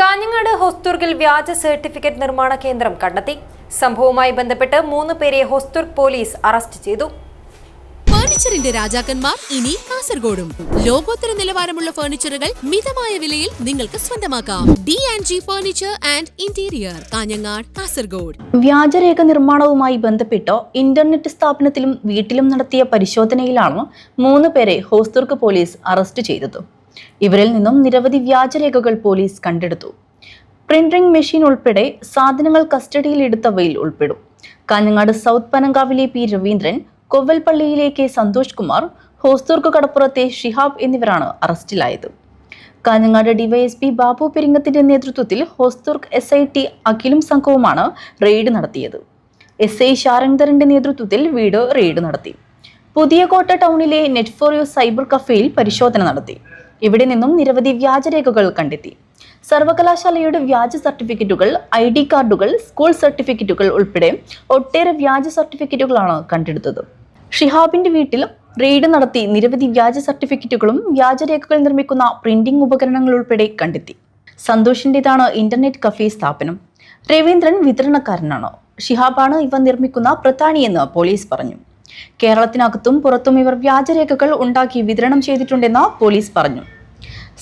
കാഞ്ഞങ്ങാട് ഹൊസ്തുർഗിൽ വ്യാജ സർട്ടിഫിക്കറ്റ് നിർമ്മാണ കേന്ദ്രം കണ്ടെത്തി. സംഭവവുമായി ബന്ധപ്പെട്ട് മൂന്ന് പേരെ ഹൊസ്തുർഗ് പോലീസ് അറസ്റ്റ് ചെയ്തു. ഫർണിച്ചറിന്റെ രാജാക്കന്മാർ ഇനി കാസർഗോഡും. ലോകോത്തര നിലവാരമുള്ള ഫർണിച്ചറുകൾ മിതമായ വിലയിൽ നിങ്ങൾക്ക് സ്വന്തമാക്കാം. D and G furniture and interior Kanhangad Kasaragod. വ്യാജരേഖ നിർമ്മാണവുമായി ബന്ധപ്പെട്ട് ഇന്റർനെറ്റ് സ്ഥാപനത്തിലും വീട്ടിലും നടത്തിയ പരിശോധനയിലാണ് മൂന്ന് പേരെ ഹോസ്തുർക്ക് പോലീസ് അറസ്റ്റ് ചെയ്തത്. ഇവരിൽ നിന്നും നിരവധി വ്യാജരേഖകൾ പോലീസ് കണ്ടെടുത്തു. പ്രിന്റിംഗ് മെഷീൻ ഉൾപ്പെടെ സാധനങ്ങൾ കസ്റ്റഡിയിൽ എടുത്തവയിൽ ഉൾപ്പെടും. കാഞ്ഞങ്ങാട് സൗത്ത് പനങ്കാവിലെ പി രവീന്ദ്രൻ കൊവൽപ്പള്ളിയിലെ കെ സന്തോഷ് കുമാർ ഹോസ്തൂർക്ക് കടപ്പുറത്തെ ഷിഹാബ് എന്നിവരാണ് അറസ്റ്റിലായത്. കാഞ്ഞങ്ങാട് ഡിവൈഎസ്പി ബാബു പെരിങ്ങത്തിന്റെ നേതൃത്വത്തിൽ ഹോസ്ദുർഗ് എസ് ഐ ടി അഖിലും സംഘവുമാണ് റെയ്ഡ് നടത്തിയത്. എസ് ഐ ഷാരങ്ധറിന്റെ നേതൃത്വത്തിൽ വീട് റെയ്ഡ് നടത്തി. പുതിയകോട്ട ടൗണിലെ നെറ്റ്ഫോറിയോ സൈബർ കഫേയിൽ പരിശോധന നടത്തി. ഇവിടെ നിന്നും നിരവധി വ്യാജരേഖകൾ കണ്ടെത്തി. സർവകലാശാലയുടെ വ്യാജ സർട്ടിഫിക്കറ്റുകൾ ഐ ഡി കാർഡുകൾ സ്കൂൾ സർട്ടിഫിക്കറ്റുകൾ ഉൾപ്പെടെ ഒട്ടേറെ വ്യാജ സർട്ടിഫിക്കറ്റുകളാണ് കണ്ടെടുത്തത്. ഷിഹാബിന്റെ വീട്ടിൽ റെയ്ഡ് നടത്തി നിരവധി വ്യാജ സർട്ടിഫിക്കറ്റുകളും വ്യാജരേഖകൾ നിർമ്മിക്കുന്ന പ്രിന്റിംഗ് ഉപകരണങ്ങൾ ഉൾപ്പെടെ കണ്ടെത്തി. സന്തോഷിന്റേതാണ് ഇന്റർനെറ്റ് കഫേ സ്ഥാപനം. രവീന്ദ്രൻ വിതരണക്കാരനാണ്. ഷിഹാബാണ് ഇവ നിർമ്മിക്കുന്ന പ്രധാനിയെന്ന് പോലീസ് പറഞ്ഞു. കേരളത്തിനകത്തും പുറത്തും ഇവർ വ്യാജരേഖകൾ ഉണ്ടാക്കി വിതരണം ചെയ്തിട്ടുണ്ടെന്ന് പോലീസ് പറഞ്ഞു.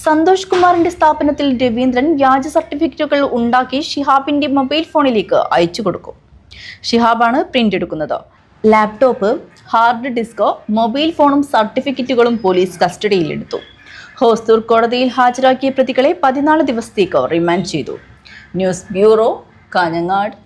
സന്തോഷ് കുമാറിന്റെ സ്ഥാപനത്തിൽ രവീന്ദ്രൻ വ്യാജ സർട്ടിഫിക്കറ്റുകൾ ഉണ്ടാക്കി ഷിഹാബിന്റെ മൊബൈൽ ഫോണിലേക്ക് അയച്ചു കൊടുക്കും. ഷിഹാബാണ് പ്രിന്റ് എടുക്കുന്നത്. ലാപ്ടോപ്പ് ഹാർഡ് ഡിസ്കോ മൊബൈൽ ഫോണും സർട്ടിഫിക്കറ്റുകളും പോലീസ് കസ്റ്റഡിയിലെടുത്തു ഹോസ്തൂർ കോടതിയിൽ ഹാജരാക്കിയ പ്രതികളെ പതിനാല് ദിവസത്തേക്ക് റിമാൻഡ് ചെയ്തു. News bureau Kanhangad.